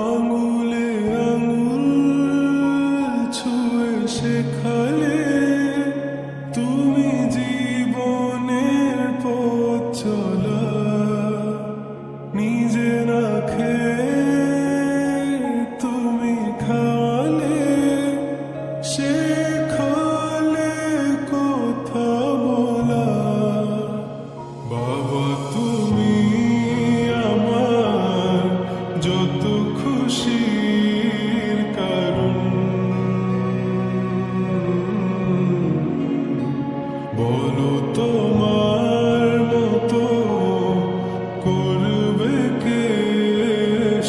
আঙুলে আঙুল ছুঁয়ে শেখালে তুমি জীবনের পথ চলা, নিজে খেয়ে তুমি খালে শেখালে কথা বলা। বাবা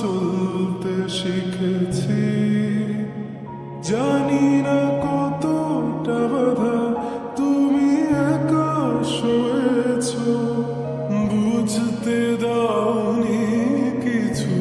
চলতে শিখেছি। জানি না কতটা বাধা তুমি একা শুয়েছ বুঝতে দাওনি কিছু।